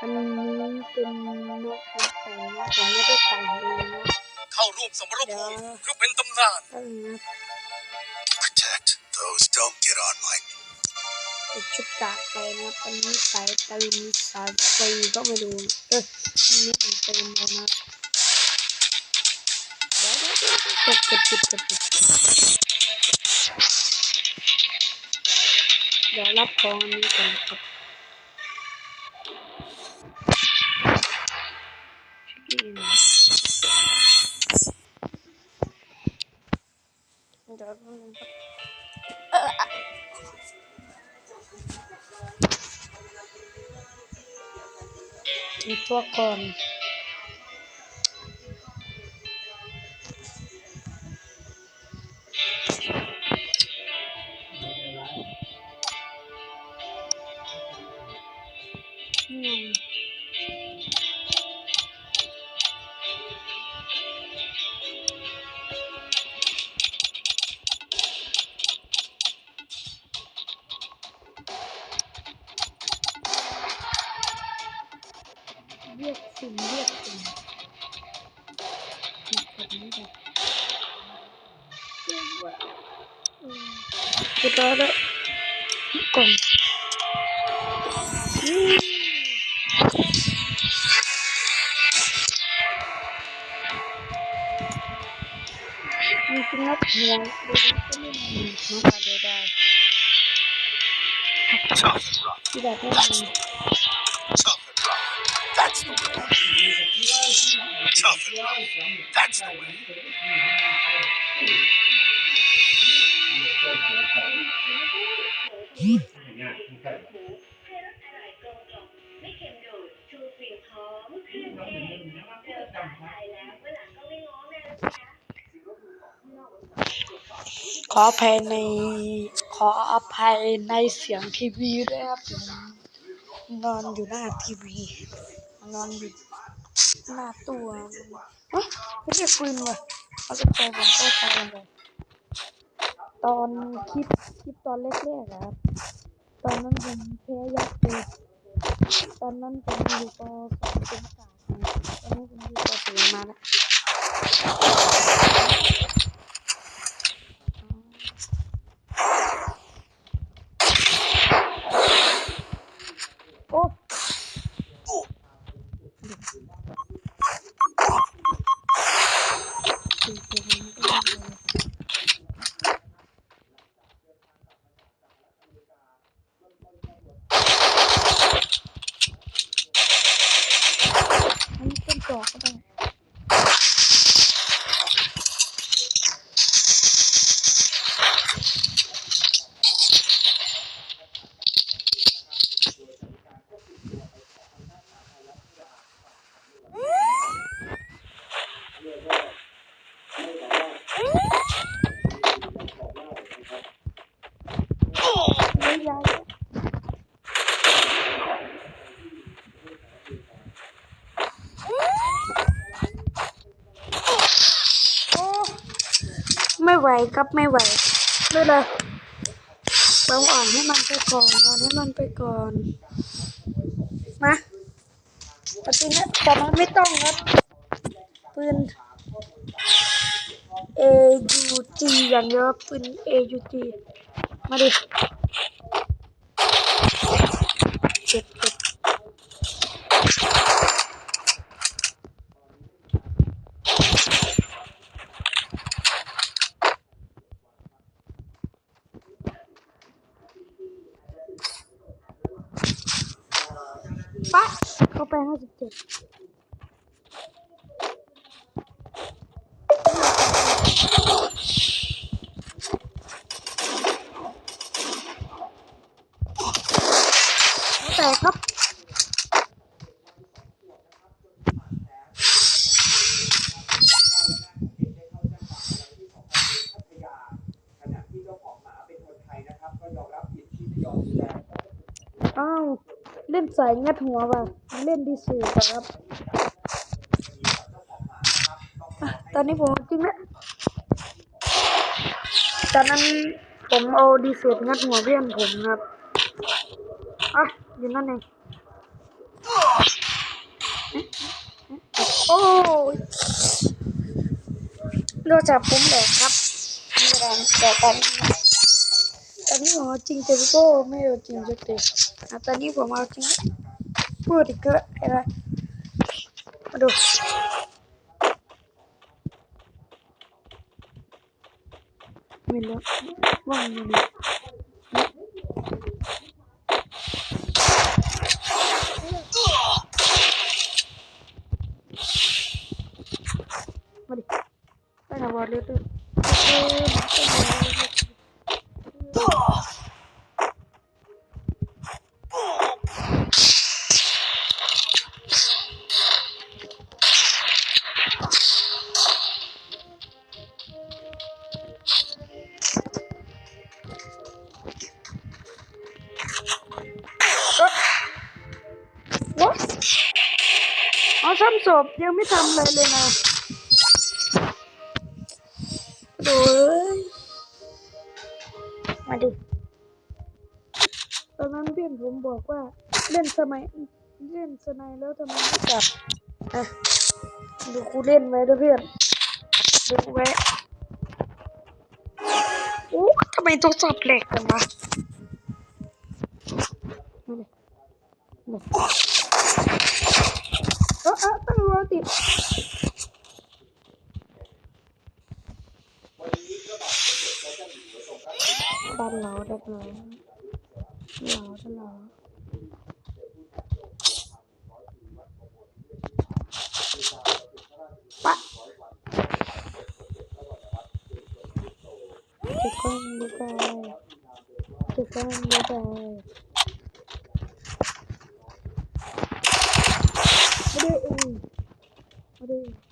อันนี้เป็นนกของแต่งนะผมไม่ได้แต่งเองนะเข้าร่วมสมรภูมิเพื่อเป็นตำนานตั้งนะ Protect those don't get on my ติดชุดกากไปนะอันนี้สายตรีมีสายฟรีก็ไม่รู้เอออันนี้เป็นเต็มแล้วนะเดี๋ยวเดี๋ยวเดี๋ยวเก็บเก็บเก็บเก็บเก็บเดี๋ยวรับของอันนี้ก่อนครับ นี่น แบบนี้แบบอืม Tough and rough. That's the way. ขออภัยในขออภัยในเสียงทีวีด้วยครับนอนอยู่หน้าทีวีนอนอยู่ หน้าตัวเฮ้ยไม่ใช่ปืนว่ะเอาไปใจผมเข้าใจเลยตอนคลิปคลิปตอนแรกๆอะครับ ตอนนั้นผมแพ้ยักษ์เลยตอนนั้นผมอยู่ปสองเป็นกาดนะตอนนี้ผมอยู่ปสี่มาแล้ว โอ้อันนี้เป็นจอกก็ได้ไม่ยายโอ้ ไม่ไหวครับไม่ไหวไม่เลยเราอ่อนให้มันไปก่อนนอนให้มันไปก่อน มาปฏิเนี้แต่มันไม่ต้องครับปืน AUG อย่างเดียวครับปืน AUG มาดิเจ็บเจ็บ ปะเข้าไปห้าสิบเจ็ดแต่ครับอ้าว เล่นสายงัดหัวว่ะเล่นดีสุดครับ ตอนนี้ผมจริงแล้วตอนนั้นผมเอาดีเซลงัดหัวเพื่อนผมครับอะอยู่นั่นเองโอ้ยนอกจากผมแหลกครับม่แรงแต่ตอนนี้ ตอนนี้ผมเอาจริงแต่พี่โก้ไม่เอาจริงสักทีอะตอนนี้ผมเอาจริงพูดอีกก็อะไรมาดูไม่รู้ว่างไม่รู้มาดิไปหาบอลเลยตื่ เอาซ้ำศพยังไม่ทำอะไรเลยนะโดยมาดิตอนนั้นเพื่อนผมบอกว่าเล่นสมัยเล่นสมัยแล้วทำไมไม่กลับอะดูกูเล่นไว้ด้วยเพื่อนดูไว้โอ้ทำไมโทรศัพท์แหลกกันวะ 나. 야, 잘라. 빠! 죄송합니다. 죄송합니다. 그래, 응. 그래.